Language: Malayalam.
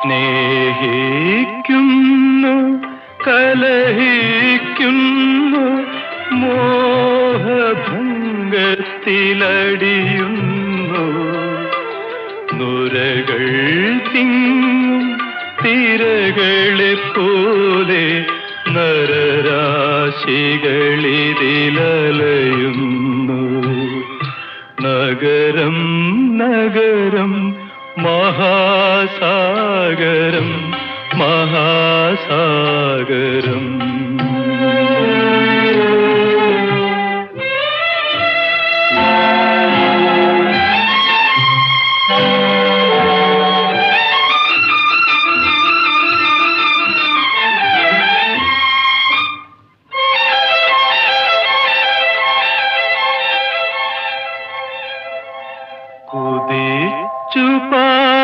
സ്നേഹിക്കുന്നു കലഹിക്കുന്നു മോഹഭംഗത്തിലടിയുന്നു. നുരകൾ തിങ്ങും തിരകളെ പോലെ നരരാശികളിതിലലയുന്നു. നഗരം നഗരം മഹാസാഗരം മഹാസാഗരം. കുതിച്ച to.